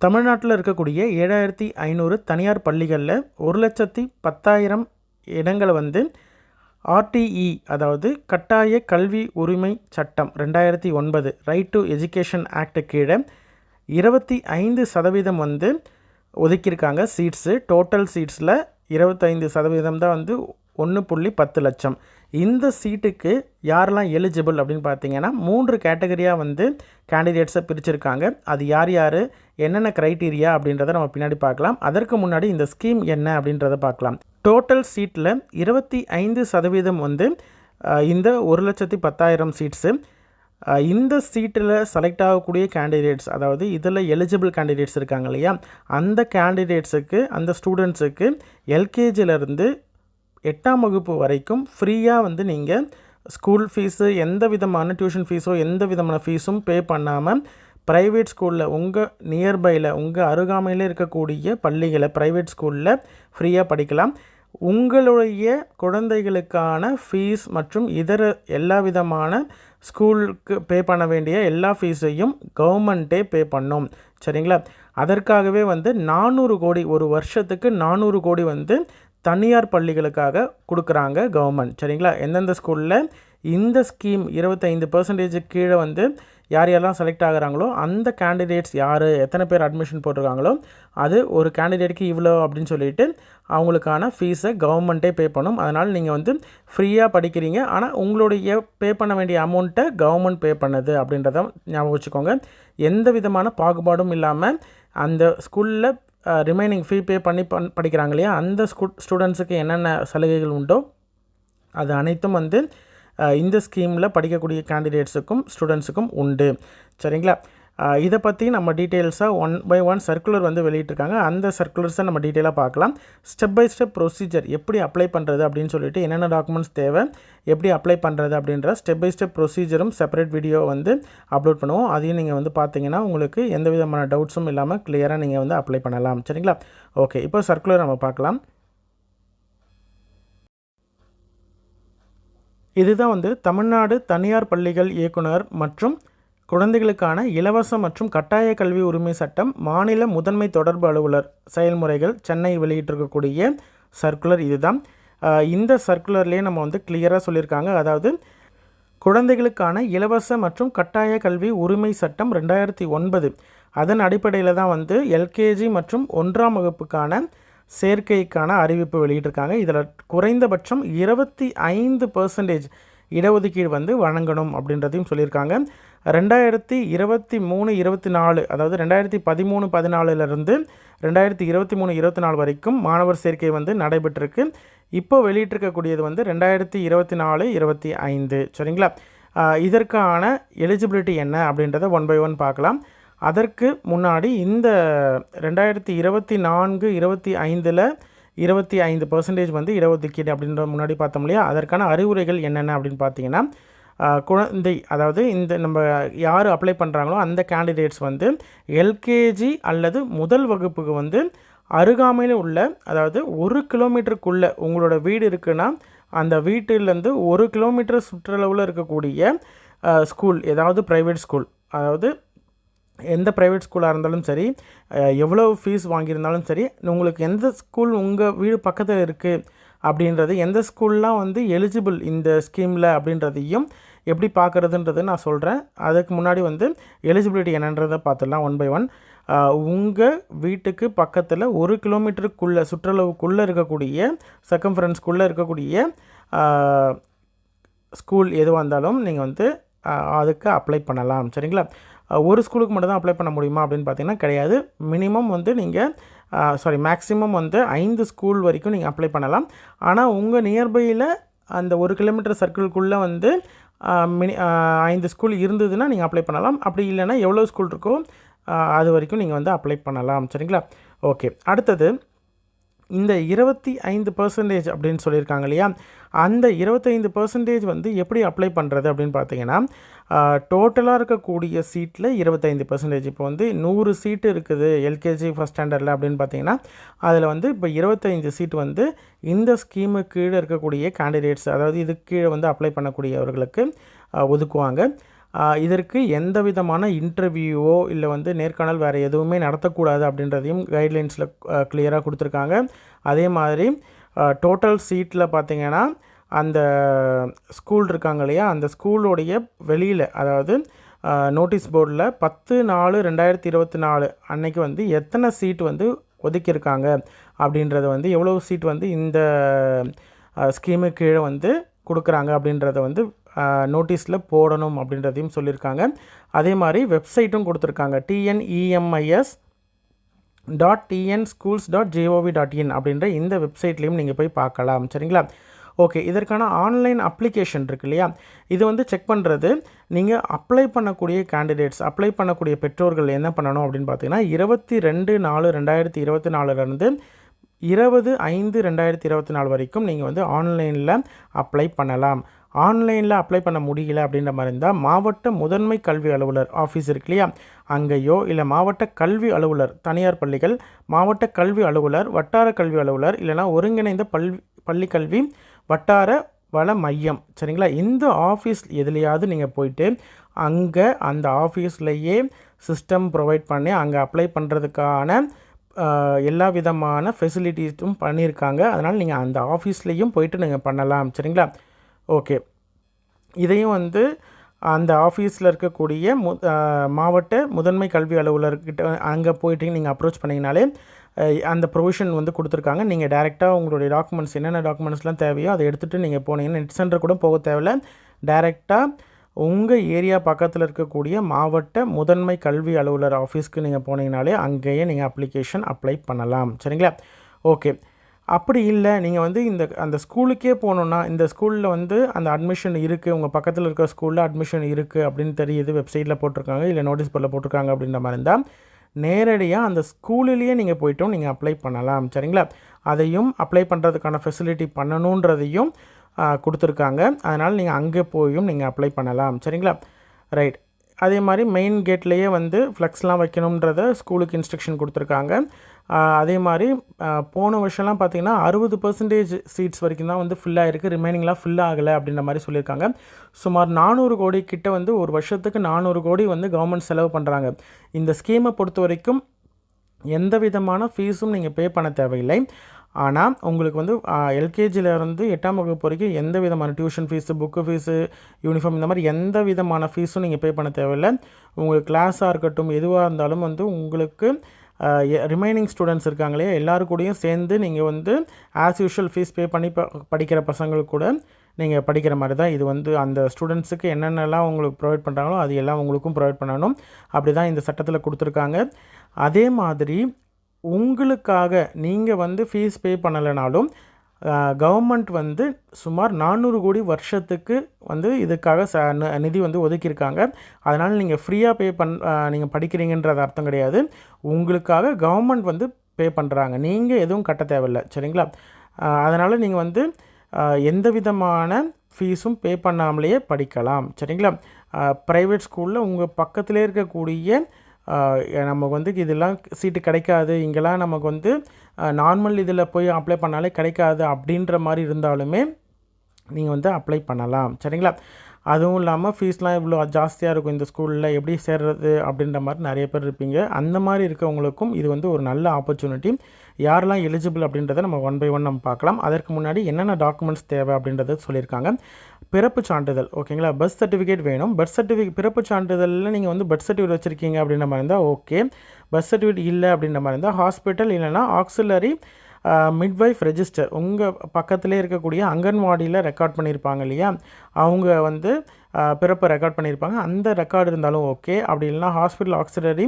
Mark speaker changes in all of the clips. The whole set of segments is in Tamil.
Speaker 1: தமிழ்நாட்டில் இருக்கக்கூடிய ஏழாயிரத்தி ஐநூறு தனியார் பள்ளிகளில் ஒரு லட்சத்தி பத்தாயிரம் இடங்களை வந்து ஆர்டிஇ அதாவது கட்டாய கல்வி உரிமை சட்டம் ரெண்டாயிரத்தி ஒன்பது ரைட் டு எஜுகேஷன் ஆக்டு கீழே இருபத்தி ஐந்து சதவீதம் வந்து ஒதுக்கியிருக்காங்க. சீட்ஸு டோட்டல் சீட்ஸில் இருபத்தைந்து சதவீதம் தான் வந்து ஒன்று புள்ளி பத்து லட்சம். இந்த சீட்டுக்கு யாரெல்லாம் எலிஜிபிள் அப்படின்னு பார்த்தீங்கன்னா மூன்று கேட்டகரியாக வந்து கேண்டிடேட்ஸை பிரிச்சிருக்காங்க. அது யார் யார் என்னென்ன க்ரைட்டீரியா அப்படின்றத நம்ம பின்னாடி பார்க்கலாம். அதற்கு முன்னாடி இந்த ஸ்கீம் என்ன அப்படின்றத பார்க்கலாம். டோட்டல் சீட்டில் இருபத்தி ஐந்து சதவீதம் வந்து இந்த ஒரு லட்சத்தி பத்தாயிரம் சீட்ஸு இந்த சீட்டில் செலக்ட் ஆகக்கூடிய கேண்டிடேட்ஸ் அதாவது இதில் எலிஜிபிள் கேண்டிடேட்ஸ் இருக்காங்க இல்லையா? அந்த கேண்டிடேட்ஸுக்கு அந்த ஸ்டூடெண்ட்ஸுக்கு எல்கேஜிலேருந்து எட்டாம் வகுப்பு வரைக்கும் ஃப்ரீயாக வந்து நீங்கள் ஸ்கூல் ஃபீஸு எந்த விதமான டியூஷன் ஃபீஸோ எந்த விதமான ஃபீஸும் பே பண்ணாமல் ப்ரைவேட் ஸ்கூலில் உங்கள் நியர்பையில் உங்கள் அருகாமையில் இருக்கக்கூடிய பள்ளிகளை ப்ரைவேட் ஸ்கூலில் ஃப்ரீயாக படிக்கலாம். உங்களுடைய குழந்தைகளுக்கான ஃபீஸ் மற்றும் இதர எல்லா விதமான ஸ்கூலுக்கு பே பண்ண வேண்டிய எல்லா ஃபீஸையும் கவர்மெண்ட்டே பே பண்ணும். சரிங்களா? அதற்காகவே வந்து நானூறு கோடி ஒரு வருஷத்துக்கு நானூறு கோடி வந்து தனியார் பள்ளிகளுக்காக கொடுக்குறாங்க கவர்மெண்ட் சரிங்களா? எந்தெந்த ஸ்கூலில் இந்த ஸ்கீம் இருபத்தைந்து பர்சன்டேஜ் கீழே வந்து யார் யாரெல்லாம் செலக்ட் ஆகுறாங்களோ அந்த கேண்டிடேட்ஸ் யார் எத்தனை பேர் அட்மிஷன் போட்டிருக்காங்களோ அது ஒரு கேண்டிடேட்டுக்கு இவ்வளோ அப்படின்னு சொல்லிட்டு அவங்களுக்கான ஃபீஸை கவர்மெண்ட்டே பே பண்ணும். அதனால் நீங்கள் வந்து ஃப்ரீயாக படிக்கிறீங்க. ஆனால் உங்களுடைய பே பண்ண வேண்டிய அமௌண்ட்டை கவர்மெண்ட் பே பண்ணுது அப்படின்றத ஞாபகம் வச்சுக்கோங்க. எந்த விதமான பாகுபாடும் இல்லாமல் அந்த ஸ்கூலில் ரிமைனிங் ஃபீ பே பண்ணி பண் படிக்கிறாங்க இல்லையா? அந்த ஸ்கூ ஸ்டூடெண்ட்ஸுக்கு என்னென்ன சலுகைகள் உண்டோ அது அனைத்தும் வந்து இந்த ஸ்கீமில் படிக்கக்கூடிய கேண்டிடேட்ஸுக்கும் ஸ்டூடெண்ட்ஸுக்கும் உண்டு. சரிங்களா? இதை பற்றி நம்ம டீட்டெயில்ஸாக ஒன் பை ஒன் சர்க்குலர் வந்து வெளியிட்டிருக்காங்க. அந்த சர்க்குலர்ஸை நம்ம டீட்டெயிலாக பார்க்கலாம். ஸ்டெப் பை ஸ்டெப் ப்ரொசீஜர் எப்படி அப்ளை பண்ணுறது அப்படின்னு சொல்லிட்டு என்னென்ன டாக்குமெண்ட்ஸ் தேவை எப்படி அப்ளை பண்ணுறது அப்படின்ற ஸ்டெப் பை ஸ்டெப் ப்ரொசீஜரும் செப்பரேட் வீடியோ வந்து அப்லோட் பண்ணுவோம். அதையும் நீங்கள் வந்து பார்த்தீங்கன்னா உங்களுக்கு எந்த விதமான டவுட்ஸும் இல்லாமல் கிளியராக நீங்கள் வந்து அப்ளை பண்ணலாம். சரிங்களா? ஓகே இப்போ சர்க்குலர் நம்ம பார்க்கலாம். இதுதான் வந்து தமிழ்நாடு தனியார் பள்ளிகள் இயக்குனர் மற்றும் குழந்தைகளுக்கான இலவச மற்றும் கட்டாய கல்வி உரிமை சட்டம் மாநில முதன்மை தொடர்பு அலுவலர் செயல்முறைகள் சென்னை வெளியிட்டிருக்கக்கூடிய சர்க்குலர் இதுதான். இந்த சர்க்குலர்லேயே நம்ம வந்து கிளியராக சொல்லியிருக்காங்க. அதாவது குழந்தைகளுக்கான இலவச மற்றும் கட்டாய கல்வி உரிமை சட்டம் ரெண்டாயிரத்தி ஒன்பது. அதன் அடிப்படையில் தான் வந்து எல்கேஜி மற்றும் ஒன்றாம் வகுப்புக்கான சேர்க்கைக்கான அறிவிப்பு வெளியிட்டிருக்காங்க. இதில் குறைந்தபட்சம் இருபத்தி ஐந்து பர்சன்டேஜ் இடஒதுக்கீடு வந்து வழங்கணும் அப்படின்றதையும் சொல்லியிருக்காங்க. ரெண்டாயிரத்தி இருபத்தி மூணு இருபத்தி நாலு அதாவது ரெண்டாயிரத்தி பதிமூணு பதினாலுலேருந்து ரெண்டாயிரத்தி இருபத்தி மூணு இருபத்தி நாலு வரைக்கும் மாணவர் சேர்க்கை வந்து நடைபெற்றிருக்கு. இப்போ வெளியிட்டிருக்கக்கூடியது வந்து ரெண்டாயிரத்தி இருபத்தி நாலு இருபத்தி ஐந்து. சரிங்களா? இதற்கான எலிஜிபிலிட்டி என்ன அப்படின்றத ஒன் பை ஒன் பார்க்கலாம். அதற்கு முன்னாடி இந்த ரெண்டாயிரத்தி இருபத்தி நான்கு இருபத்தி ஐந்தில் இருபத்தி ஐந்து பர்சன்டேஜ் வந்து இடஒதுக்கீடு அப்படின்ற முன்னாடி பார்த்தோம் இல்லையா? அதற்கான அறிவுரைகள் என்னென்ன அப்படின்னு பார்த்தீங்கன்னா குழந்தை அதாவது இந்த நம்ம யார் அப்ளை பண்ணுறாங்களோ அந்த கேண்டிடேட்ஸ் வந்து எல்கேஜி அல்லது முதல் வகுப்புக்கு வந்து அருகாமையில் உள்ள அதாவது ஒரு கிலோமீட்டருக்குள்ளே உங்களோட வீடு இருக்குன்னா அந்த வீட்டிலேருந்து ஒரு கிலோமீட்டர் சுற்றளவில் இருக்கக்கூடிய ஸ்கூல் ஏதாவது ப்ரைவேட் ஸ்கூல் அதாவது எந்த ப்ரைவேட் ஸ்கூலாக இருந்தாலும் சரி எவ்வளோ ஃபீஸ் வாங்கியிருந்தாலும் சரி உங்களுக்கு எந்த ஸ்கூல் உங்கள் வீடு பக்கத்தில் இருக்குது அப்படின்றது எந்த ஸ்கூல்லாம் வந்து எலிஜிபிள் இந்த ஸ்கீமில் அப்படின்றதையும் எப்படி பார்க்குறதுன்றதை நான் சொல்கிறேன் அதுக்கு முன்னாடி வந்து எலிஜிபிலிட்டி என்னன்றதை பார்த்துடலாம் ஒன் பை ஒன் உங்கள் வீட்டுக்கு பக்கத்தில் ஒரு கிலோமீட்டருக்குள்ளே சுற்றளவுக்குள்ளே இருக்கக்கூடிய சக்கம்ஃபரன்ஸ்குள்ளே இருக்கக்கூடிய ஸ்கூல் எதுவாக இருந்தாலும் நீங்கள் வந்து அதுக்கு அப்ளை பண்ணலாம். சரிங்களா? ஒரு ஸ்கூலுக்கு மட்டும் தான் அப்ளை பண்ண முடியுமா அப்படின்னு பார்த்தீங்கன்னா கிடையாது. மினிமம் வந்து நீங்கள் சாரி மேக்ஸிமம் வந்து ஐந்து ஸ்கூல் வரைக்கும் நீங்கள் அப்ளை பண்ணலாம். ஆனால் உங்கள் நியர்பையில் அந்த ஒரு கிலோமீட்டர் சர்க்கிள்குள்ளே வந்து மினி ஐந்து ஸ்கூல் இருந்ததுன்னா நீங்கள் அப்ளை பண்ணலாம். அப்படி இல்லைன்னா எவ்வளோ ஸ்கூல் இருக்கோ அது வரைக்கும் நீங்கள் வந்து அப்ளை பண்ணலாம். சரிங்களா? ஓகே. அடுத்தது இந்த இருபத்தி ஐந்து பர்சன்டேஜ் அப்படின்னு சொல்லியிருக்காங்க இல்லையா? அந்த இருபத்தைந்து பர்சன்டேஜ் வந்து எப்படி அப்ளை பண்ணுறது அப்படின்னு பார்த்தீங்கன்னா டோட்டலாக இருக்கக்கூடிய சீட்டில் இருபத்தைந்து பர்சன்டேஜ் இப்போ வந்து நூறு சீட்டு இருக்குது எல்கேஜி ஃபஸ்ட் ஸ்டாண்டர்டில் அப்படின்னு பார்த்தீங்கன்னா அதில் வந்து இப்போ இருபத்தைந்து சீட் வந்து இந்த ஸ்கீமு கீழே இருக்கக்கூடிய கேண்டிடேட்ஸ் அதாவது இதுக்கு கீழே வந்து அப்ளை பண்ணக்கூடியவர்களுக்கு ஒதுக்குவாங்க. இதற்கு எந்த விதமான இன்டர்வியூவோ இல்லை வந்து நேர்காணல் வேறு எதுவுமே நடத்தக்கூடாது அப்படின்றதையும் கைட்லைன்ஸில் கிளியராக கொடுத்துருக்காங்க. அதே மாதிரி டோட்டல் சீட்டில் பார்த்திங்கன்னா அந்த ஸ்கூல் இருக்காங்க இல்லையா? அந்த ஸ்கூலோடைய வெளியில் அதாவது நோட்டீஸ் போர்டில் பத்து நாலு ரெண்டாயிரத்தி இருபத்தி நாலு அன்னைக்கு வந்து எத்தனை சீட் வந்து ஒதுக்கியிருக்காங்க அப்படின்றத வந்து எவ்வளோ சீட் வந்து இந்த ஸ்கீமு கீழே வந்து கொடுக்குறாங்க அப்படின்றத வந்து நோட்டீஸில் போடணும் அப்படின்றதையும் சொல்லியிருக்காங்க. அதே மாதிரி வெப்சைட்டும் கொடுத்துருக்காங்க. TNEMIS dot TN schools dot gov dot in அப்படின்ற இந்த வெப்சைட்லேயும் நீங்கள் போய் பார்க்கலாம். சரிங்களா? ஓகே இதற்கான ஆன்லைன் அப்ளிகேஷன் இருக்கு இல்லையா? இது வந்து செக் பண்ணுறது நீங்கள் அப்ளை பண்ணக்கூடிய கேண்டிடேட்ஸ் அப்ளை பண்ணக்கூடிய பெற்றோர்கள் என்ன பண்ணணும் அப்படின்னு பார்த்தீங்கன்னா இருபத்தி ரெண்டு நாலு ரெண்டாயிரத்தி இருபத்தி நாலுலேருந்து இருபது ஐந்து ரெண்டாயிரத்தி இருபத்தி நாலு வரைக்கும் நீங்கள் வந்து ஆன்லைனில் அப்ளை பண்ணலாம். ஆன்லைனில் அப்ளை பண்ண முடியல அப்படின்ற மாதிரி இருந்தால் மாவட்ட முதன்மை கல்வி அலுவலர் ஆஃபீஸ் இருக்கு இல்லையா? அங்கேயோ இல்லை மாவட்ட கல்வி அலுவலர் தனியார் பள்ளிகள் மாவட்ட கல்வி அலுவலர் வட்டார கல்வி அலுவலர் இல்லைனா ஒருங்கிணைந்த பல்வி பள்ளி கல்வி வட்டார வள மையம். சரிங்களா? இந்த ஆஃபீஸ் எதுலையாவது நீங்கள் போயிட்டு அங்கே அந்த ஆஃபீஸ்லேயே சிஸ்டம் ப்ரொவைட் பண்ணி அங்கே அப்ளை பண்ணுறதுக்கான எல்லா விதமான ஃபெசிலிட்டிஸும் பண்ணியிருக்காங்க அதனால் நீங்கள் அந்த ஆஃபீஸ்லேயும் போயிட்டு நீங்கள் பண்ணலாம். சரிங்களா? ஓகே. இதையும் வந்து அந்த ஆஃபீஸில் இருக்கக்கூடிய மு மாவட்ட முதன்மை கல்வி அலுவலர்கிட்ட அங்கே போயிட்டு நீங்கள் அப்ரோச் பண்ணிங்கனாலே அந்த ப்ரொவிஷன் வந்து கொடுத்துருக்காங்க. நீங்கள் டேரெக்டாக உங்களுடைய டாக்குமெண்ட்ஸ் என்னென்ன டாக்குமெண்ட்ஸ்லாம் தேவையோ அதை எடுத்துகிட்டு நீங்கள் போனீங்கன்னா நெட் சென்டர் கூட போக தேவையில்ல. டேரெக்டாக உங்கள் ஏரியா பக்கத்தில் இருக்கக்கூடிய மாவட்ட முதன்மை கல்வி அலுவலர் ஆஃபீஸ்க்கு நீங்கள் போனீங்கனாலே அங்கேயே நீங்கள் அப்ளிகேஷன் அப்ளை பண்ணலாம். சரிங்களா? ஓகே. அப்படி இல்லை. நீங்கள் வந்து இந்த அந்த ஸ்கூலுக்கே போகணுன்னா இந்த ஸ்கூலில் வந்து அந்த அட்மிஷன் இருக்குது உங்கள் பக்கத்தில் இருக்கிற ஸ்கூலில் அட்மிஷன் இருக்குது அப்படின்னு தெரியுது. வெப்சைட்டில் போட்டிருக்காங்க இல்லை நோட்டீஸ் போர்டில் போட்டிருக்காங்க அப்படின்ற மாதிரி இருந்தால் நேரடியாக அந்த ஸ்கூலிலேயே நீங்கள் போய்ட்டும் நீங்கள் அப்ளை பண்ணலாம். சரிங்களா? அதையும் அப்ளை பண்ணுறதுக்கான ஃபெசிலிட்டி பண்ணணுன்றதையும் கொடுத்துருக்காங்க. அதனால் நீங்கள் அங்கே போயும் நீங்கள் அப்ளை பண்ணலாம். சரிங்களா? ரைட் அதே மாதிரி மெயின் கேட்லேயே வந்து ஃப்ளெக்ஸ்லாம் வைக்கணுன்றத ஸ்கூலுக்கு இன்ஸ்ட்ரக்ஷன் கொடுத்துருக்காங்க. அதே மாதிரி போன வருஷம்லாம் பார்த்திங்கன்னா அறுபது பர்சன்டேஜ் சீட்ஸ் வரைக்கும் தான் வந்து ஃபுல்லாக இருக்குது ரிமைனிங்லாம் ஃபில் ஆகலை அப்படின்ற மாதிரி சொல்லியிருக்காங்க. சுமார் நானூறு கோடி கிட்ட வந்து ஒரு வருஷத்துக்கு நானூறு கோடி வந்து கவர்மெண்ட் செலவு பண்ணுறாங்க இந்த ஸ்கீமை பொறுத்த வரைக்கும் எந்த விதமான ஃபீஸும் நீங்கள் பே பண்ண தேவையில்லை. ஆனால் உங்களுக்கு வந்து எல்கேஜிலேருந்து எட்டாம் வகுப்பு வரைக்கும் எந்த விதமான tuition fees book fees uniform இந்த மாதிரி எந்த விதமான ஃபீஸும் நீங்கள் பே பண்ண தேவையில்லை. உங்களுக்கு கிளாஸாக இருக்கட்டும் எதுவாக இருந்தாலும் வந்து உங்களுக்கு ரிமைனிங் ஸ்டூடெண்ட்ஸ் இருக்காங்களே எல்லாரு கூடயும் சேர்ந்து நீங்கள் வந்து ஆஸ் யூஷுவல் ஃபீஸ் பே பண்ணி ப படிக்கிற பசங்களுக்கு கூட நீங்கள் படிக்கிற மாதிரி தான் இது வந்து அந்த ஸ்டூடெண்ட்ஸுக்கு என்னென்னலாம் உங்களுக்கு ப்ரொவைட் பண்ணுறாங்களோ அது எல்லாம் உங்களுக்கும் ப்ரொவைட் பண்ணணும். அப்படி தான் இந்த சட்டத்தில் கொடுத்துருக்காங்க. அதே மாதிரி உங்களுக்காக நீங்கள் வந்து ஃபீஸ் பே பண்ணலைனாலும் கவர்மெண்ட் வந்து சுமார் நானூறு கோடி வருஷத்துக்கு வந்து இதுக்காக ச ந- நிதி வந்து ஒதுக்கியிருக்காங்க. அதனால் நீங்கள் ஃப்ரீயாக பே பண் நீங்கள் படிக்கிறீங்கன்றது அர்த்தம் கிடையாது. உங்களுக்காக கவர்மெண்ட் வந்து பே பண்ணுறாங்க நீங்கள் எதுவும் கட்ட தேவையில்லை. சரிங்களா? அதனால் நீங்கள் வந்து எந்த விதமான ஃபீஸும் பே பண்ணாமலேயே படிக்கலாம். சரிங்களா? ப்ரைவேட் ஸ்கூலில் உங்கள் பக்கத்திலே இருக்கக்கூடிய நமக்கு வந்து இதெல்லாம் சீட்டு கிடைக்காது. இங்கெல்லாம் நமக்கு வந்து நார்மல் இதில் போய் அப்ளை பண்ணாலே கிடைக்காது. அப்படின்ற மாதிரி இருந்தாலுமே நீங்கள் வந்து அப்ளை பண்ணலாம். சரிங்களா? அதுவும் இல்லாமல் ஃபீஸ்லாம் இவ்வளோ ஜாஸ்தியாக இருக்கும் இந்த ஸ்கூலில் எப்படி சேர்றது அப்படின்ற மாதிரி நிறைய பேர் இருப்பீங்க. அந்த மாதிரி இருக்கவங்களுக்கும் இது வந்து ஒரு நல்ல ஆப்பர்ச்சுனிட்டி யாரெல்லாம் எலிஜிபிள் அப்படின்றத நம்ம ஒன் பை ஒன் நம்ம பார்க்கலாம். அதற்கு முன்னாடி என்னென்ன டாக்குமெண்ட்ஸ் தேவை அப்படின்றத சொல்லியிருக்காங்க. பிறப்பு சான்றிதழ் ஓகேங்களா பர்த் சர்டிஃபிகேட் வேணும். பர்த் சர்டிஃபிகேட் பிறப்பு சான்றிதழில் நீங்கள் வந்து பர்த் சர்டிஃபிகேட் வச்சுருக்கீங்க அப்படின்ற மாதிரி இருந்தால் ஓகே பர்த் சர்டிஃபிகேட் இல்லை அப்படின்ற மாதிரி இருந்தால் ஹாஸ்பிட்டல் இல்லைன்னா ஆக்சிலரி மிட்வைஃப் ரெஜிஸ்டர் உங்கள் பக்கத்திலே இருக்கக்கூடிய அங்கன்வாடியில் ரெக்கார்ட் பண்ணியிருப்பாங்க இல்லையா? அவங்க வந்து பிறப்பை ரெக்கார்ட் பண்ணியிருப்பாங்க. அந்த ரெக்கார்டு இருந்தாலும் ஓகே அப்படி இல்லைனா ஹாஸ்பிட்டல் ஆக்சிலரி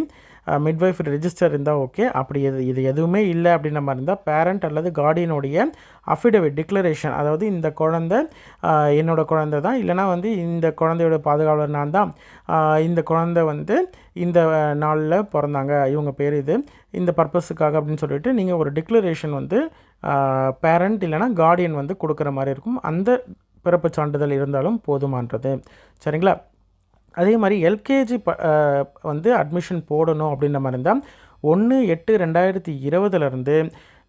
Speaker 1: மிட்வைஃப் ரெஜிஸ்டர் இருந்தால் ஓகே அப்படி எது இது எதுவுமே இல்லை அப்படின்ற மாதிரி இருந்தால் பேரண்ட் அல்லது கார்டியனுடைய அஃபிடவிட் டிக்ளரேஷன் அதாவது இந்த குழந்தை என்னோடய குழந்தை தான். இல்லைனா வந்து இந்த குழந்தையோட பாதுகாவலர் நான் தான். இந்த குழந்தை வந்து இந்த நாளில் பிறந்தாங்க. இவங்க பேர் இது. இந்த பர்பஸுக்காக அப்படின்னு சொல்லிட்டு நீங்கள் ஒரு டிக்ளரேஷன் வந்து பேரண்ட் இல்லைனா கார்டியன் வந்து கொடுக்குற மாதிரி இருக்கும். அந்த பிறப்பு சான்றிதழ் இருந்தாலும் போதுமானது சரிங்களா? அதே மாதிரி எல்கேஜி ப வந்து அட்மிஷன் போடணும் அப்படின்ற மாதிரி இருந்தால் ஒன்று எட்டு ரெண்டாயிரத்தி இருபதுலேருந்து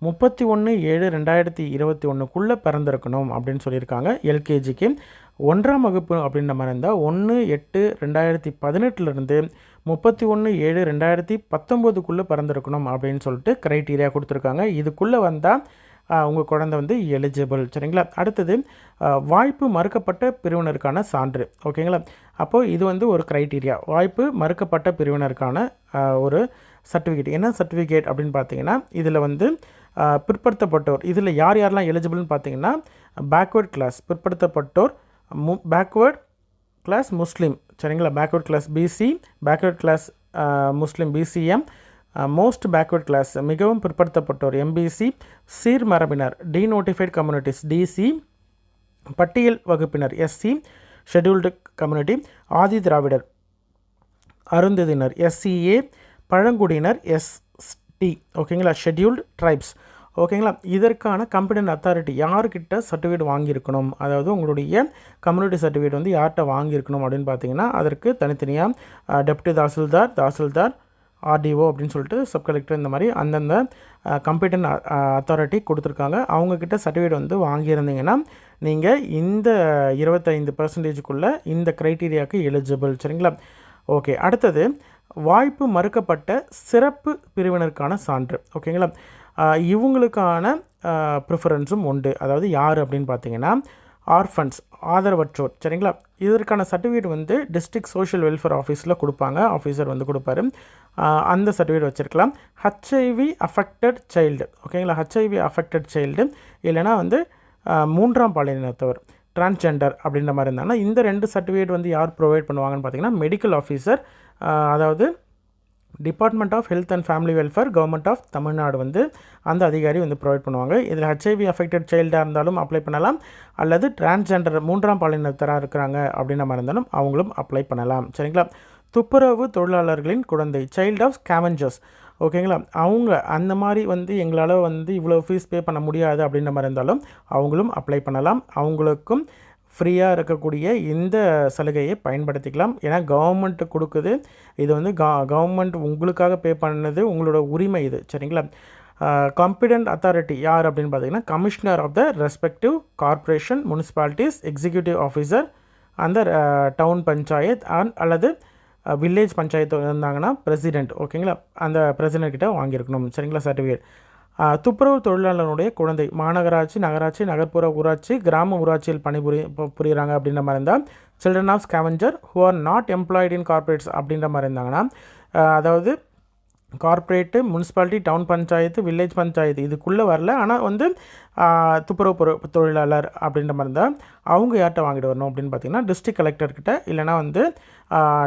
Speaker 1: முப்பத்தி ஒன்று ஏழு ரெண்டாயிரத்தி இருபத்தி ஒன்றுக்குள்ளே பிறந்திருக்கணும் அப்படின்னு சொல்லியிருக்காங்க எல்கேஜிக்கு. ஒன்றாம் வகுப்பு அப்படின்ற மாதிரி இருந்தால் ஒன்று எட்டு ரெண்டாயிரத்தி பதினெட்டுலேருந்து முப்பத்தி ஒன்று ஏழு ரெண்டாயிரத்தி பத்தொம்போதுக்குள்ளே பிறந்திருக்கணும் அப்படின்னு சொல்லிட்டு க்ரைட்டீரியா கொடுத்துருக்காங்க. இதுக்குள்ளே வந்தால் உங்கள் குழந்தை வந்து எலிஜிபிள் சரிங்களா? அடுத்தது வாய்ப்பு மறுக்கப்பட்ட பிரிவினருக்கான சான்று. ஓகேங்களா? அப்போது இது வந்து ஒரு க்ரைட்டீரியா வாய்ப்பு மறுக்கப்பட்ட பிரிவினருக்கான ஒரு சர்டிஃபிகேட் என்ன சர்டிஃபிகேட் அப்படின்னு பார்த்தீங்கன்னா இதில் வந்து பிற்படுத்தப்பட்டோர். இதில் யார் யாரெல்லாம் எலிஜிபிள்னு பார்த்தீங்கன்னா பேக்வேர்ட் கிளாஸ் பிற்படுத்தப்பட்டோர் மு பேக்வேர்ட் கிளாஸ் முஸ்லீம். சரிங்களா? Backward class BC backward class Muslim BCM most backward class மிகவும் பிற்படுத்தப்பட்டோர் எம்பிசி சீர்மரபினர் டீநோட்டிஃபைட் கம்யூனிட்டிஸ் டிசி பட்டியல் வகுப்பினர் SC scheduled community Adi Dravidar அருந்ததினர் SCA பழங்குடியினர் எஸ்டி ஓகேங்களா ஷெட்யூல்டு ட்ரைப்ஸ் ஓகேங்களா இதற்கான கம்பெனன் அத்தாரிட்டி யார்கிட்ட சர்டிஃபிகேட் வாங்கியிருக்கணும்? அதாவது உங்களுடைய கம்யூனிட்டி சர்டிஃபிகேட் வந்து யார்கிட்ட வாங்கியிருக்கணும் அப்படின்னு பார்த்தீங்கன்னா அதற்கு தனித்தனியாக டெப்டி தாசில்தார் தாசில்தார் ஆர்டிஓ அப்படின்னு சொல்லிட்டு சப் கலெக்டர் இந்த மாதிரி அந்தந்த கம்பீட்டன் அத்தாரிட்டி கொடுத்துருக்காங்க. அவங்கக்கிட்ட சர்டிஃபிகேட் வந்து வாங்கியிருந்தீங்கன்னா நீங்கள் இந்த இருபத்தைந்து பர்சன்டேஜுக்குள்ளே இந்த க்ரைட்டீரியாவுக்கு எலிஜிபிள் சரிங்களா? ஓகே அடுத்தது வாய்ப்பு மறுக்கப்பட்ட சிறப்பு பிரிவினருக்கான சான்று. ஓகேங்களா இவங்களுக்கான ப்ரிஃபரன்ஸும் உண்டு. அதாவது யார் அப்படின்னு பார்த்தீங்கன்னா ஆர்ஃபன்ஸ் ஆதரவற்றோர் சரிங்களா? இதற்கான சர்டிஃபிகேட் வந்து டிஸ்ட்ரிக்ட் சோஷியல் வெல்ஃபேர் ஆஃபீஸில் கொடுப்பாங்க. ஆஃபீஸர் வந்து கொடுப்பாரு. அந்த சர்டிஃபிகேட் வச்சுருக்கலாம். ஹச்ஐவி அஃபெக்டட் சைல்டு ஓகேங்களா? ஹச்ஐவி அஃபெக்டட் சைல்டு இல்லைனா வந்து மூன்றாம் பாலினத்தவர் டிரான்ஸ்ஜெண்டர் அப்படின்ற மாதிரி இருந்தாங்கன்னா இந்த ரெண்டு சர்டிஃபிகேட் வந்து யார் ப்ரொவைட் பண்ணுவாங்கன்னு பார்த்தீங்கன்னா மெடிக்கல் ஆஃபீஸர் அதாவது department of health and family welfare government of Tamil Nadu வந்து அந்த அதிகாரி வந்து ப்ரொவைட் பண்ணுவாங்க. இதில் ஹெச்ஐவி அஃபெக்டட் சைல்டாக இருந்தாலும் அப்ளை பண்ணலாம். அல்லது டிரான்ஸ்ஜெண்டர் மூன்றாம் பாலினத்தராக இருக்கிறாங்க அப்படின்னு நம்ம இருந்தாலும் அவங்களும் அப்ளை பண்ணலாம். சரிங்களா? துப்புரவு தொழிலாளர்களின் குழந்தை சைல்ட் ஆஃப் ஸ்கேவஞ்சர்ஸ் ஓகேங்களா? அவங்க அந்த மாதிரி வந்து எங்களால் வந்து இவ்வளோ ஃபீஸ் பே பண்ண முடியாது அப்படின்ற மாதிரி இருந்தாலும் அவங்களும் அப்ளை பண்ணலாம். அவங்களுக்கும் ஃப்ரீயாக இருக்கக்கூடிய இந்த சலுகையை பயன்படுத்திக்கலாம். ஏன்னா கவர்மெண்ட் கொடுக்குது. இது வந்து கவர்மெண்ட் உங்களுக்காக பே பண்ணது உங்களோட உரிமை இது. சரிங்களா? காம்பிடன்ட் அத்தாரிட்டி யார் அப்படின்னு பார்த்தீங்கன்னா commissioner of the respective corporation municipalities executive officer அந்த டவுன் பஞ்சாயத் அண்ட் அல்லது வில்லேஜ் பஞ்சாயத்து இருந்தாங்கன்னா பிரசிடென்ட் ஓகேங்களா? அந்த பிரசிடென்ட் கிட்ட வாங்கியிருக்கணும். சரிங்களா சர்டிஃபிகேட் துப்புரவு தொழிலாளருடைய குழந்தை. மாநகராட்சி நகராட்சி நகர்ப்புற ஊராட்சி கிராம ஊராட்சியில் பணிபுரி பு- புரியுறாங்க அப்படின்ற மாதிரி இருந்தால் children of scavenger who are not employed in corporates அப்படின்ற மாதிரி இருந்தாங்கன்னா அதாவது corporate municipality town panchayat village panchayat இதுக்குள்ளே வரல. ஆனால் வந்து துப்புரவு பொரு தொழிலாளர் அப்படின்ற மாதிரி இருந்தால் அவங்க யார்கிட்ட வாங்கிட்டு வரணும் அப்படின்னு பார்த்தீங்கன்னா டிஸ்ட்ரிக்ட் கலெக்டர்கிட்ட இல்லைனா வந்து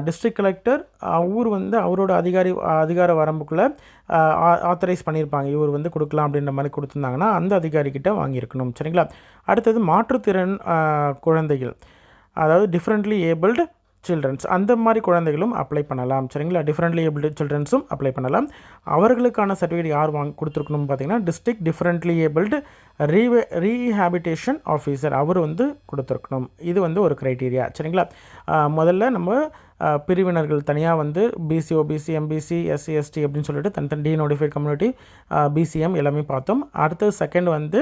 Speaker 1: டிஸ்ட்ரிக்ட் கலெக்டர் ஊர் வந்து அவரோட அதிகாரி அதிகார வரம்புக்குள்ளே ஆத்தரைஸ் பண்ணியிருப்பாங்க இவர் வந்து கொடுக்கலாம் அப்படின்ற மாதிரி கொடுத்துருந்தாங்கன்னா அந்த அதிகாரிக்கிட்ட வாங்கியிருக்கணும். சரிங்களா? அடுத்தது மாற்றுத்திறன் குழந்தைகள். அதாவது டிஃப்ரெண்ட்லி ஏபிள்டு சில்ட்ரன்ஸ் அந்த மாதிரி குழந்தைகளும் அப்ளை பண்ணலாம். சரிங்களா? டிஃப்ரெண்ட்லி ஏபிள்டு சில்ட்ரன்ஸும் அப்ளை பண்ணலாம். அவர்களுக்கான சர்டிஃபிகேட் யார் வாங்க கொடுத்துருக்கணும்னு பார்த்தீங்கன்னா டிஸ்ட்ரிக்ட் டிஃப்ரெண்ட்லி ஏபிள்டு ரீவே ரீஹாபிட்டேஷன் ஆஃபீஸர் அவர் வந்து கொடுத்துருக்கணும். இது வந்து ஒரு க்ரைட்டீரியா சரிங்களா? முதல்ல நம்ம பிரிவினர்கள் தனியாக வந்து BC OBC MBC SC ST அப்படின்னு சொல்லிட்டு தனித்தனி டீநோட்டிஃபைட் கம்யூனிட்டி பிசிஎம் எல்லாமே பார்த்தோம். அடுத்தது செகண்ட் வந்து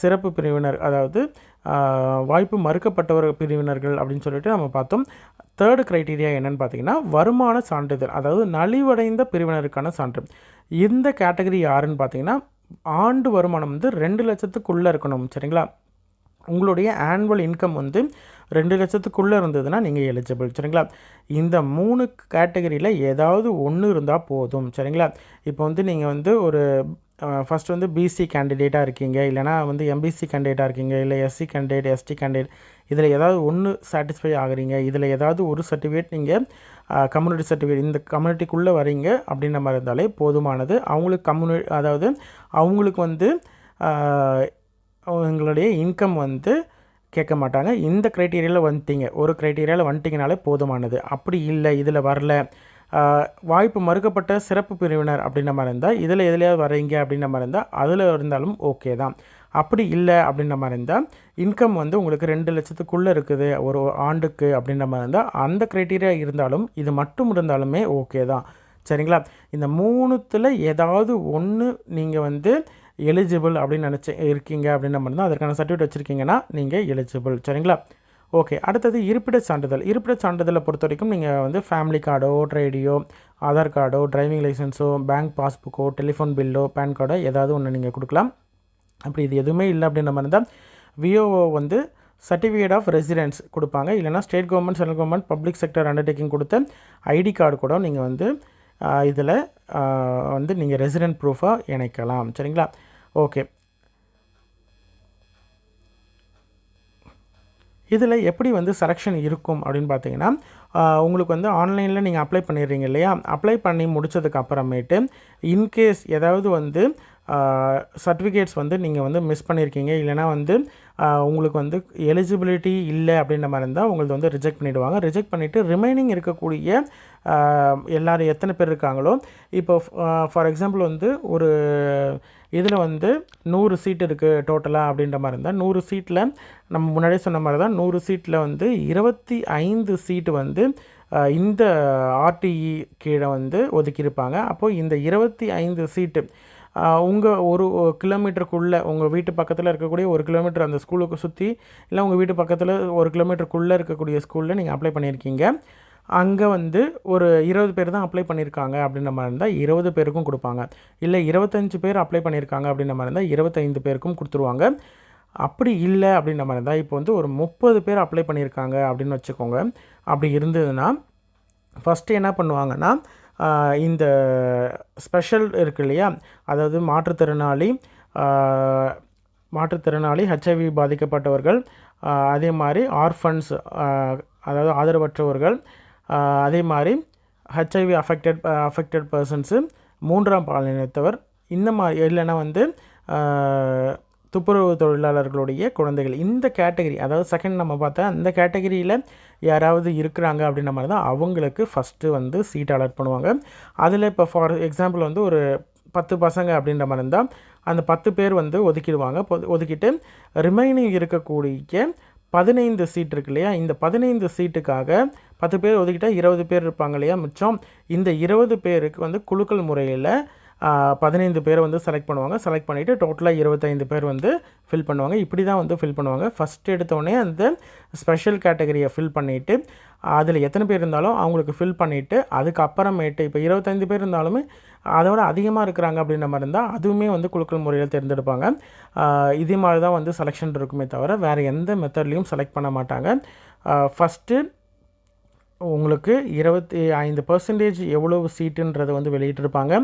Speaker 1: சிறப்பு பிரிவினர் அதாவது வாய்ப்பு மறுக்கப்பட்டவர் பிரிவினர்கள் அப்படின்னு சொல்லிட்டு நம்ம பார்த்தோம். தேர்டு க்ரைட்டீரியா என்னென்னு பார்த்தீங்கன்னா வருமான சான்றிதழ் அதாவது நலிவடைந்த பிரிவினருக்கான சான்று. இந்த கேட்டகரி யாருன்னு பார்த்தீங்கன்னா ஆண்டு வருமானம் வந்து ரெண்டு லட்சத்துக்குள்ளே இருக்கணும் சரிங்களா? உங்களுடைய ஆனுவல் இன்கம் வந்து ரெண்டு லட்சத்துக்குள்ளே இருந்ததுன்னா நீங்கள் எலிஜிபிள் சரிங்களா? இந்த மூணு கேட்டகரியில் ஏதாவது ஒன்று இருந்தால் போதும் சரிங்களா? இப்போ வந்து நீங்கள் வந்து ஒரு ஃபஸ்ட் வந்து பிசி கேண்டிடேட்டாக இருக்கீங்க. இல்லைனா வந்து எம்பிசி கேண்டிடேட்டாக இருக்கீங்க. இல்லை எஸ்சி கேண்டிடேட் எஸ்டி கேண்டிடேட் இதில் ஏதாவது ஒன்று சாட்டிஸ்ஃபை ஆகுறீங்க. இதில் ஏதாவது ஒரு சர்டிஃபிகேட் நீங்கள் கம்யூனிட்டி சர்டிஃபிகேட் இந்த கம்யூனிட்டிக்குள்ளே வரீங்க அப்படின்ற மாதிரி இருந்தாலே போதுமானது. அவங்களுக்கு கம்யூனி அதாவது அவங்களுக்கு வந்து உங்களுடைய இன்கம் வந்து கேட்க மாட்டாங்க. இந்த க்ரைட்டீரியாவில் வந்துட்டீங்க. ஒரு க்ரைட்டீரியாவில் வந்துட்டிங்கனாலே போதுமானது. அப்படி இல்லை. இதில் வரல. வாய்ப்பு மறுக்கப்பட்ட சிறப்பு பிரிவினர் அப்படின்ற மாதிரி இருந்தால் இதில் எதுலையாவது வரீங்க அப்படின்ற மாதிரி இருந்தால் அதில் இருந்தாலும் ஓகே தான். அப்படி இல்லை அப்படின்ற மாதிரி இருந்தால் இன்கம் வந்து உங்களுக்கு ரெண்டு லட்சத்துக்குள்ளே இருக்குது ஒரு ஆண்டுக்கு அப்படின்ற மாதிரி இருந்தால் அந்த க்ரைட்டீரியா இருந்தாலும் இது மட்டும் இருந்தாலுமே ஓகே தான். சரிங்களா? இந்த மூணுத்தில் ஏதாவது ஒன்று நீங்கள் வந்து எலிஜிபிள் அப்படின்னு நினச்சி இருக்கீங்க அப்படின்ற மாதிரி அதற்கான சர்டிஃபிகேட் வச்சுருக்கீங்கன்னா நீங்கள் எலிஜிபிள் சரிங்களா? ஓகே அடுத்தது இருப்பிட சான்றிதழ். இருப்பிட சான்றிதழை பொறுத்த வரைக்கும் நீங்கள் வந்து ஃபேமிலி கார்டோ ரேடியோ ஆதார் கார்டோ டிரைவிங் லைசன்ஸோ பேங்க் பாஸ்புக்கோ டெலிஃபோன் பில்லோ பேன் கார்டோ ஏதாவது ஒன்று நீங்கள் கொடுக்கலாம். அப்படி இது எதுவுமே இல்லை அப்படின்ற மாதிரி இருந்தால் விஓஓ வந்து சர்டிஃபிகேட் ஆஃப் ரெசிடென்ஸ் கொடுப்பாங்க. இல்லைனா state government central government public sector undertaking கொடுத்த ஐடி கார்டு கூட நீங்கள் வந்து இதில் வந்து நீங்கள் ரெசிடென்ட் ப்ரூஃபாக இணைக்கலாம். சரிங்களா? ஓகே இதில் எப்படி வந்து செலெக்ஷன் இருக்கும் அப்படின்னு பார்த்தீங்கன்னா உங்களுக்கு வந்து ஆன்லைனில் நீங்கள் அப்ளை பண்ணிடுறீங்க இல்லையா? அப்ளை பண்ணி முடித்ததுக்கு அப்புறமேட்டு இன்கேஸ் ஏதாவது வந்து சர்டிஃபிகேட்ஸ் வந்து நீங்கள் வந்து மிஸ் பண்ணியிருக்கீங்க இல்லைனா வந்து உங்களுக்கு வந்து எலிஜிபிலிட்டி இல்லை அப்படின்ற மாதிரி இருந்தால் உங்களுக்கு வந்து ரிஜெக்ட் பண்ணிவிடுவாங்க ரிஜெக்ட் பண்ணிவிட்டு ரிமைனிங் இருக்கக்கூடிய எல்லோரும் எல்லாரும் எத்தனை பேர் இருக்காங்களோ இப்போ ஃபார் எக்ஸாம்பிள் வந்து ஒரு இதில் வந்து நூறு சீட் இருக்குது டோட்டலாக அப்படின்ற மாதிரி இருந்தால் நூறு சீட்டில் நம்ம முன்னாடியே சொன்ன மாதிரி தான் நூறு சீட்டில் வந்து இருபத்தி ஐந்து சீட்டு வந்து இந்த ஆர்டிஇ கீழே வந்து ஒதுக்கியிருப்பாங்க. அப்போது இந்த இருபத்தி ஐந்து சீட்டு உங்கள் ஒரு கிலோமீட்டருக்குள்ளே உங்கள் வீட்டு பக்கத்தில் இருக்கக்கூடிய ஒரு கிலோமீட்டர் அந்த ஸ்கூலுக்கு சுற்றி இல்லை உங்கள் வீட்டு பக்கத்தில் ஒரு கிலோமீட்டருக்குள்ளே இருக்கக்கூடிய ஸ்கூலில் நீங்கள் அப்ளை பண்ணியிருக்கீங்க. அங்கே வந்து ஒரு இருபது பேர் தான் அப்ளை பண்ணியிருக்காங்க அப்படின்ற மாதிரி இருந்தால் இருபது பேருக்கும் கொடுப்பாங்க. இல்லை இருபத்தஞ்சு பேர் அப்ளை பண்ணியிருக்காங்க அப்படின்ற மாதிரி இருந்தால் இருபத்தைந்து பேருக்கும் கொடுத்துருவாங்க. அப்படி இல்லை அப்படின்ற மாதிரி இருந்தால் இப்போ வந்து ஒரு முப்பது பேர் அப்ளை பண்ணியிருக்காங்க அப்படின்னு வச்சுக்கோங்க. அப்படி இருந்ததுன்னா ஃபஸ்ட்டு என்ன பண்ணுவாங்கன்னா இந்த ஸ்பெஷல் இருக்கு இல்லையா? அதாவது மாற்றுத்திறனாளி மாற்றுத்திறனாளி ஹெச்ஐவி பாதிக்கப்பட்டவர்கள் அதே மாதிரி ஆர்ஃபன்ஸ் அதாவது ஆதரவற்றவர்கள் அதே மாதிரி ஹெச்ஐவி அஃபெக்டட் அஃபெக்டட் பர்சன்ஸு மூன்றாம் பாலினத்தவர். இந்த மாதிரி இல்லைன்னா வந்து துப்புரவு தொழிலாளர்களுடைய குழந்தைகள். இந்த கேட்டகரி அதாவது செகண்ட் நம்ம பார்த்தா அந்த கேட்டகரியில் யாராவது இருக்கிறாங்க அப்படின்ற மாதிரி தான் அவங்களுக்கு ஃபஸ்ட்டு வந்து சீட் அலாட் பண்ணுவாங்க. அதில் இப்போ ஃபார் எக்ஸாம்பிள் வந்து ஒரு பத்து பசங்க அப்படின்ற மாதிரி இருந்தால் அந்த பத்து பேர் வந்து ஒதுக்கிடுவாங்க. பொது- ஒதுக்கிட்டு ரிமைனிங் இருக்கக்கூடிய பதினைந்து சீட் இருக்கு இல்லையா? இந்த பதினைந்து சீட்டுக்காக பத்து பேர் ஒதுக்கிட்டால் இருபது பேர் இருப்பாங்க இல்லையா மிச்சம்? இந்த இருபது பேருக்கு வந்து குலுக்கல் முறையில் பதினைந்து பேர் வந்து செலக்ட் பண்ணுவாங்க. செலக்ட் பண்ணிவிட்டு டோட்டலாக இருபத்தைந்து பேர் வந்து ஃபில் பண்ணுவாங்க. இப்படி தான் வந்து ஃபில் பண்ணுவாங்க. ஃபஸ்ட் எடுத்தோடனே அந்த ஸ்பெஷல் கேட்டகரியை ஃபில் பண்ணிவிட்டு அதில் எத்தனை பேர் இருந்தாலும் அவங்களுக்கு ஃபில் பண்ணிவிட்டு அதுக்கப்புறமேட்டு இப்போ இருபத்தைந்து பேர் இருந்தாலுமே அதோட அதிகமாக இருக்கிறாங்க அப்படின்ற மாதிரி இருந்தால் அதுவுமே வந்து குலுக்கல் முறையில் தேர்ந்தெடுப்பாங்க. இதே மாதிரி தான் வந்து செலெக்ஷன் இருக்குமே தவிர வேறு எந்த மெத்தட்லேயும் செலக்ட் பண்ண மாட்டாங்க. ஃபஸ்ட்டு உங்களுக்கு இருபத்தி ஐந்து பர்சன்டேஜ் எவ்வளவு சீட்டுன்றதை வந்து வெளியிட்டிருப்பாங்க.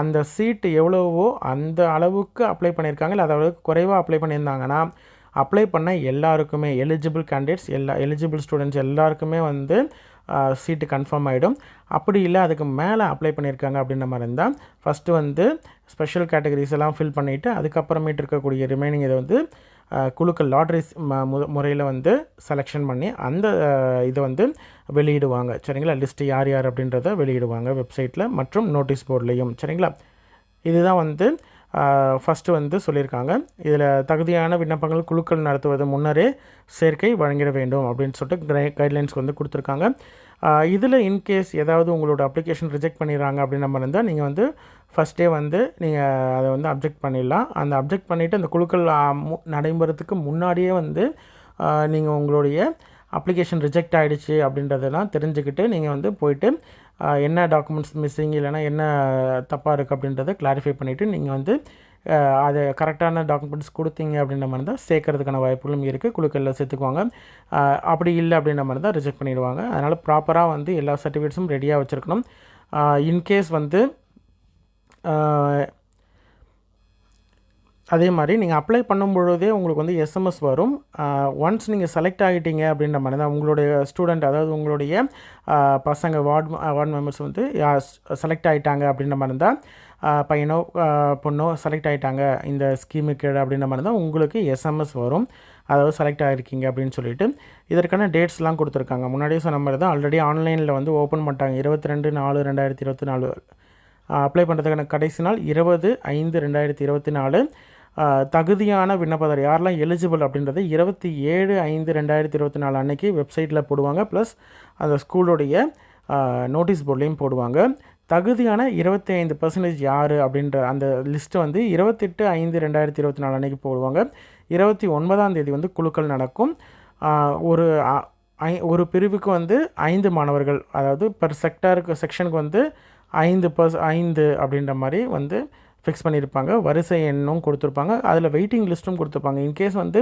Speaker 1: அந்த சீட்டு எவ்வளவோ அந்த அளவுக்கு அப்ளை பண்ணியிருக்காங்க. இல்லை அதை குறைவாக அப்ளை பண்ணியிருந்தாங்கன்னா அப்ளை பண்ண எல்லாருக்குமே எலிஜிபிள் கேண்டிடேட்ஸ் எல்லா எலிஜிபிள் ஸ்டூடெண்ட்ஸ் எல்லாருக்குமே வந்து சீட்டு கன்ஃபார்ம் ஆகிடும் அப்படி இல்லை அதுக்கு மேலே அப்ளை பண்ணியிருக்காங்க அப்படின்ற மாதிரி இருந்தால் ஃபஸ்ட்டு வந்து ஸ்பெஷல் கேட்டகரிஸ் எல்லாம் ஃபில் பண்ணிவிட்டு அதுக்கப்புறமேட்டு இருக்கக்கூடிய ரிமைனிங் இதை வந்து குழுக்கள் லாட்ரிஸ் முறையில் வந்து செலெக்ஷன் பண்ணி அந்த இதை வந்து வெளியிடுவாங்க. சரிங்களா? லிஸ்ட்டு யார் யார் அப்படின்றத வெளியிடுவாங்க வெப்சைட்டில் மற்றும் நோட்டீஸ் போர்ட்லேயும் சரிங்களா? இதுதான் வந்து ஃபஸ்ட்டு வந்து சொல்லியிருக்காங்க. இதில் தகுதியான விண்ணப்பங்கள் குழுக்கள் நடத்துவது முன்னரே சேர்க்கை வழங்கிட வேண்டும் அப்படின்னு சொல்லிட்டு கைட்லைன்ஸ் வந்து கொடுத்துருக்காங்க. இதில் இன்கேஸ் ஏதாவது உங்களோட அப்ளிகேஷன் ரிஜெக்ட் பண்ணிடுறாங்க அப்படின்னு நம்ம இருந்தால் நீங்கள் வந்து ஃபஸ்ட்டே வந்து நீங்கள் அதை வந்து அப்ஜெக்ட் பண்ணிடலாம். அந்த அப்ஜெக்ட் பண்ணிவிட்டு அந்த குழுக்கள் ஆ, முன்னாடியே வந்து நீங்கள் உங்களுடைய அப்ளிகேஷன் ரிஜெக்ட் ஆகிடுச்சு அப்படின்றதெல்லாம் தெரிஞ்சுக்கிட்டு நீங்கள் வந்து போயிட்டு என்ன டாக்குமெண்ட்ஸ் மிஸ்ஸிங் இல்லைனா என்ன தப்பாக இருக்குது அப்படின்றத கிளாரிஃபை பண்ணிவிட்டு நீங்கள் வந்து அதை கரெக்டான டாக்குமெண்ட்ஸ் கொடுத்தீங்க அப்படின்ற மாதிரி தான் சேர்க்கறதுக்கான வாய்ப்புகளும் இருக்குது குழுக்களில் சேர்த்துக்குவாங்க. அப்படி இல்லை அப்படின்ற மாதிரி தான் ரிஜெக்ட் பண்ணிடுவாங்க. அதனால் ப்ராப்பராக வந்து எல்லா சர்டிஃபிகேட்ஸும் ரெடியாக வச்சுருக்கணும். இன்கேஸ் வந்து அதே மாதிரி நீங்கள் அப்ளை பண்ணும் பொழுதே உங்களுக்கு வந்து எஸ்எம்எஸ் வரும். ஒன்ஸ் நீங்கள் செலக்ட் ஆகிட்டீங்க அப்படின்ற மாதிரி தான் உங்களுடைய ஸ்டூடெண்ட் அதாவது உங்களுடைய பசங்க வார்டு வார்டு மெம்பர்ஸ் வந்து செலக்ட் ஆகிட்டாங்க அப்படின்ற மாதிரி தான் பையனோ பொண்ணோ செலக்ட் ஆகிட்டாங்க இந்த ஸ்கீமுக்கு அப்படின்ற மாதிரி தான் உங்களுக்கு எஸ்எம்எஸ் வரும். அதாவது செலக்ட் ஆகிருக்கீங்க அப்படின்னு சொல்லிட்டு. இதற்கான டேட்ஸ்லாம் கொடுத்துருக்காங்க. முன்னாடியே சொன்ன மாதிரி தான் ஆல்ரெடி ஆன்லைனில் வந்து ஓப்பன் பண்ணிட்டாங்க. இருபத்தி ரெண்டு நாலு ரெண்டாயிரத்தி இருபத்தி நாலு. அப்ளை பண்ணுறதுக்கான கடைசி நாள் இருபது ஐந்து ரெண்டாயிரத்தி இருபத்தி நாலு. தகுதியான விண்ணப்பதார் யாரெல்லாம் எலிஜிபிள் அப்படின்றது இருபத்தி ஏழு ஐந்து ரெண்டாயிரத்தி இருபத்தி நாலு அன்னைக்கு வெப்சைட்டில் போடுவாங்க. ப்ளஸ் அந்த ஸ்கூலுடைய நோட்டீஸ் போர்ட்லேயும் போடுவாங்க. தகுதியான இருபத்தி ஐந்து பர்சன்டேஜ் யார் அப்படின்ற அந்த லிஸ்ட்டு வந்து இருபத்தெட்டு ஐந்து ரெண்டாயிரத்தி இருபத்தி நாலு அன்னைக்கு போடுவாங்க. இருபத்தி ஒன்பதாம் தேதி வந்து குழுக்கள் நடக்கும். ஒரு ஐ ஒரு பிரிவுக்கு வந்து ஐந்து மாணவர்கள் அதாவது பெர் செக்டாருக்கு செக்ஷனுக்கு வந்து ஐந்து பர்ஸ் ஐந்து அப்படின்ற மாதிரி வந்து ஃபிக்ஸ் பண்ணியிருப்பாங்க. வரிசை எண்ணும் கொடுத்துருப்பாங்க. அதில் வெயிட்டிங் லிஸ்ட்டும் கொடுத்துருப்பாங்க. இன்கேஸ் வந்து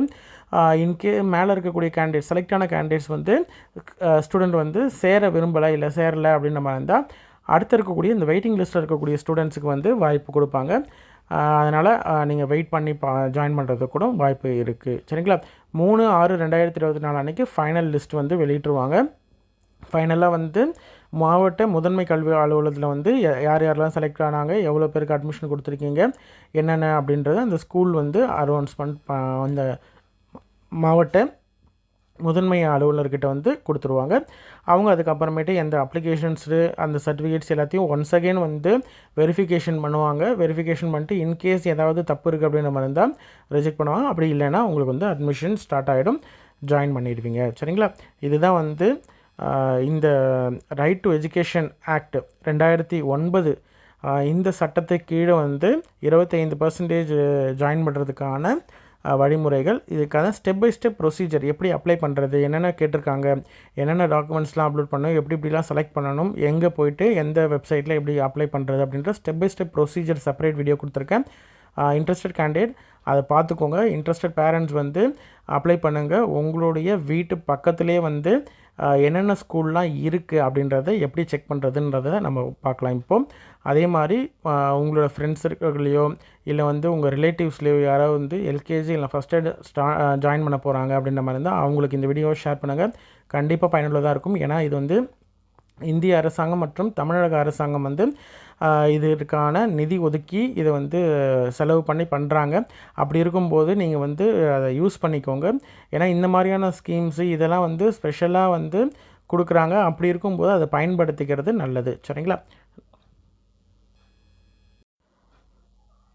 Speaker 1: இன்கே மேலே இருக்கக்கூடிய கேண்டிடேட் செலக்ட் ஆன கேண்டிடேட்ஸ் வந்து ஸ்டூடெண்ட் வந்து சேர விரும்பலை இல்லை சேரலை அப்படின்ற மாதிரி இருந்தால் அடுத்து இருக்கக்கூடிய இந்த வெயிட்டிங் லிஸ்ட்டில் இருக்கக்கூடிய ஸ்டூடெண்ட்ஸுக்கு வந்து வாய்ப்பு கொடுப்பாங்க. அதனால் நீங்கள் வெயிட் பண்ணி பா ஜாயின் பண்ணுறதுக்கு கூட வாய்ப்பு இருக்குது சரிங்களா? மூணு ஆறு ரெண்டாயிரத்தி இருபத்தி நாலு அன்றைக்கி ஃபைனல் லிஸ்ட் வந்து வெளியிட்டுருவாங்க. ஃபைனலாக வந்து மாவட்ட முதன்மை கல்வி அலுவலகத்தில் வந்து யார் யாரெல்லாம் செலக்ட் ஆனாங்க எவ்வளோ பேருக்கு அட்மிஷன் கொடுத்துருக்கீங்க என்னென்ன அப்படின்றத அந்த ஸ்கூல் வந்து அனௌன்ஸ்மெண்ட் அந்த மாவட்ட முதன்மை அலுவலர்கிட்ட வந்து கொடுத்துருவாங்க. அவங்க அதுக்கப்புறமேட்டு எந்த அப்ளிகேஷன்ஸு அந்த சர்டிஃபிகேட்ஸ் எல்லாத்தையும் ஒன்ஸ் அகெயின் வந்து வெரிஃபிகேஷன் பண்ணுவாங்க. வெரிஃபிகேஷன் பண்ணிட்டு இன்கேஸ் ஏதாவது தப்பு இருக்குது அப்படின்னு நம்ம இருந்தால் ரிஜெக்ட் பண்ணுவாங்க. அப்படி இல்லைன்னா உங்களுக்கு வந்து அட்மிஷன் ஸ்டார்ட் ஆகிடும் ஜாயின் பண்ணிடுவீங்க. சரிங்களா? இதுதான் வந்து இந்த ரைட் டு எஜுகேஷன் ஆக்ட் ரெண்டாயிரத்தி ஒன்பது இந்த சட்டத்தை கீழே வந்து இருபத்தைந்து பர்சன்டேஜ் ஜாயின் பண்ணுறதுக்கான வழிமுறைகள். இதுக்கான ஸ்டெப் பை ஸ்டெப் ப்ரொசீஜர் எப்படி அப்ளை பண்ணுறது என்னென்ன கேட்டிருக்காங்க என்னென்ன டாக்குமெண்ட்ஸ்லாம் அப்லோட் பண்ணணும் எப்படி இப்படிலாம் செலக்ட் பண்ணணும் எங்கே போயிட்டு எந்த வெப்சைட்டில் எப்படி அப்ளை பண்ணுறது அப்படின்ற step by step procedure separate video கொடுத்துருக்கேன். இன்ட்ரெஸ்டட் கேண்டிடேட் அதை பார்த்துக்கோங்க. இன்ட்ரெஸ்டட் பேரண்ட்ஸ் வந்து அப்ளை பண்ணுங்கள் உங்களுடைய வீட்டு பக்கத்துலேயே வந்து என்னென்ன ஸ்கூல்லாம் இருக்குது அப்படின்றத எப்படி செக் பண்ணுறதுன்றத நம்ம பார்க்கலாம். இப்போது அதே மாதிரி உங்களோட ஃப்ரெண்ட்ஸ் இருக்கிறதுலையோ இல்லை வந்து உங்கள் ரிலேட்டிவ்ஸ்லேயோ யாராவது வந்து எல்கேஜி இல்லை ஃபஸ்ட் எய்டு ஸ்டா ஜாயின் பண்ண போகிறாங்க அப்படின்ற மாதிரி இருந்தால் அவங்களுக்கு இந்த வீடியோவை ஷேர் பண்ணுங்கள் கண்டிப்பாக பயனுள்ளதாக இருக்கும். ஏன்னா இது வந்து இந்திய அரசாங்கம் மற்றும் தமிழக அரசாங்கம் வந்து இதற்கான நிதி ஒதுக்கி இதை வந்து செலவு பண்ணி பண்ணுறாங்க அப்படி இருக்கும்போது நீங்கள் வந்து அதை யூஸ் பண்ணிக்கோங்க. ஏன்னா இந்த மாதிரியான ஸ்கீம்ஸு இதெல்லாம் வந்து ஸ்பெஷலாக வந்து கொடுக்குறாங்க. அப்படி இருக்கும்போது அதை பயன்படுத்திக்கிறது நல்லது. சரிங்களா?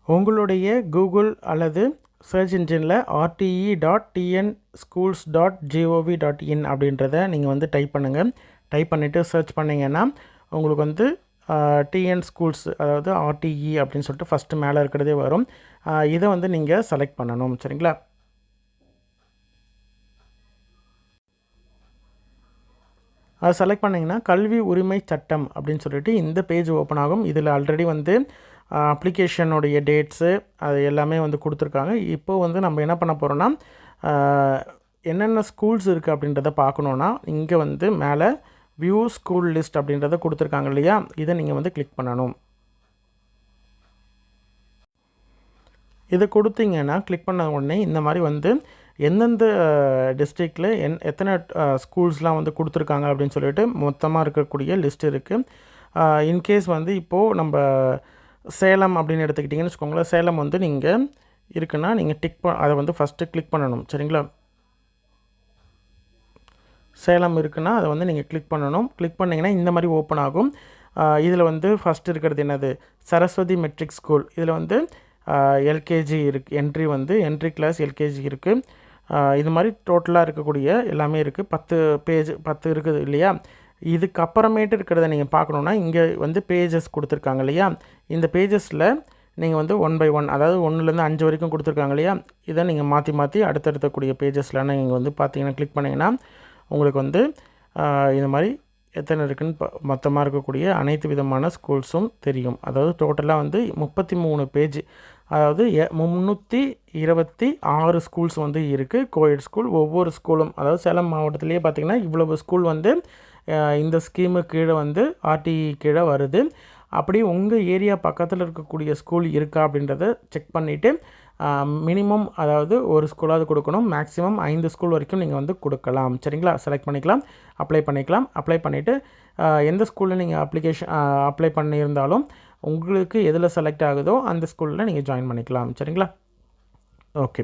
Speaker 1: உங்களுடைய கூகுள் அல்லது சர்ச் இன்ஜினில் RTE dot TN schools dot gov dot in அப்படின்றத நீங்கள் வந்து டைப் பண்ணுங்கள் டைப் பண்ணிவிட்டு சர்ச் பண்ணிங்கன்னா உங்களுக்கு வந்து டிஎன் ஸ்கூல்ஸ் அதாவது ஆர்டிஇ அப்படின்னு சொல்லிட்டு ஃபஸ்ட்டு மேலே இருக்கிறதே வரும். இதை வந்து நீங்கள் செலக்ட் பண்ணணும் சரிங்களா? அதை செலக்ட் பண்ணிங்கன்னா கல்வி உரிமை சட்டம் அப்படின்னு சொல்லிட்டு இந்த பேஜ் ஓப்பன் ஆகும். இதில் ஆல்ரெடி வந்து அப்ளிகேஷனுடைய டேட்ஸு அது எல்லாமே வந்து கொடுத்துருக்காங்க. இப்போது வந்து நம்ம என்ன பண்ண போகிறோன்னா என்னென்ன ஸ்கூல்ஸ் இருக்குது அப்படின்றத பார்க்கணுன்னா இங்கே வந்து மேலே வியூ ஸ்கூல் லிஸ்ட் அப்படின்றத கொடுத்துருக்காங்க இல்லையா? இதை நீங்கள் வந்து கிளிக் பண்ணணும். இதை கொடுத்தீங்கன்னா கிளிக் பண்ண உடனே இந்த மாதிரி வந்து எந்தெந்த டிஸ்ட்ரிக்டில் என் எத்தனை ஸ்கூல்ஸ்லாம் வந்து கொடுத்துருக்காங்க அப்படின்னு சொல்லிட்டு மொத்தமாக இருக்கக்கூடிய லிஸ்ட் இருக்குது இன்கேஸ் வந்து இப்போது நம்ம சேலம் அப்படின்னு எடுத்துக்கிட்டிங்கன்னு வச்சுக்கோங்களேன் சேலம் வந்து நீங்கள் இருக்குன்னா நீங்கள் டிக் ப அதை வந்து ஃபஸ்ட்டு கிளிக் பண்ணணும். சரிங்களா? சேலம் இருக்குன்னா அதை வந்து நீங்கள் கிளிக் பண்ணணும். கிளிக் பண்ணிங்கன்னா இந்த மாதிரி ஓப்பன் ஆகும். இதில் வந்து ஃபஸ்ட் இருக்கிறது என்னது? சரஸ்வதி மெட்ரிக் ஸ்கூல் இதில் வந்து எல்கேஜி இருக்குது என்ட்ரி வந்து என்ட்ரி கிளாஸ் எல்கேஜி இருக்குது இது மாதிரி டோட்டலாக இருக்கக்கூடிய எல்லாமே இருக்குது பத்து பேஜ் பத்து இருக்குது இல்லையா? இதுக்கப்புறமேட்டு இருக்கிறத நீங்கள் பார்க்கணுன்னா இங்கே வந்து பேஜஸ் கொடுத்துருக்காங்க இல்லையா? இந்த பேஜஸில் நீங்கள் வந்து ஒன் பை ஒன் அதாவது ஒன்றுலேருந்து அஞ்சு வரைக்கும் கொடுத்துருக்காங்க இல்லையா? இதை நீங்கள் மாற்றி மாற்றி அடுத்தடுத்தக்கூடிய பேஜஸ்லாம் நீங்கள் வந்து பார்த்தீங்கன்னா கிளிக் பண்ணிங்கன்னா உங்களுக்கு வந்து இந்த மாதிரி எத்தனை இருக்குன்னு மொத்தமாக இருக்கக்கூடிய அனைத்து விதமான ஸ்கூல்ஸும் தெரியும். அதாவது டோட்டலாக வந்து முப்பத்தி மூணு பேஜ் அதாவது முந்நூற்றி இருபத்தி ஆறு ஸ்கூல்ஸ் வந்து இருக்குது கோயட் ஸ்கூல் ஒவ்வொரு ஸ்கூலும் அதாவது சேலம் மாவட்டத்திலேயே பார்த்திங்கன்னா இவ்வளவு ஸ்கூல் வந்து இந்த ஸ்கீமு கீழே வந்து ஆர்டிஇ கீழே வருது. அப்படி உங்கள் ஏரியா பக்கத்தில் இருக்கக்கூடிய ஸ்கூல் இருக்கா அப்படின்றத செக் பண்ணிவிட்டு மினிமம் அதாவது ஒரு ஸ்கூலாவது கொடுக்கணும். மேக்ஸிமம் ஐந்து ஸ்கூல் வரைக்கும் நீங்கள் வந்து கொடுக்கலாம். சரிங்களா? செலக்ட் பண்ணிக்கலாம். அப்ளை பண்ணிக்கலாம். அப்ளை பண்ணிவிட்டு எந்த ஸ்கூலில் நீங்கள் அப்ளிகேஷன் அப்ளை பண்ணியிருந்தாலும் உங்களுக்கு எதில் செலக்ட் ஆகுதோ அந்த ஸ்கூலில் நீங்கள் ஜாயின் பண்ணிக்கலாம். சரிங்களா? ஓகே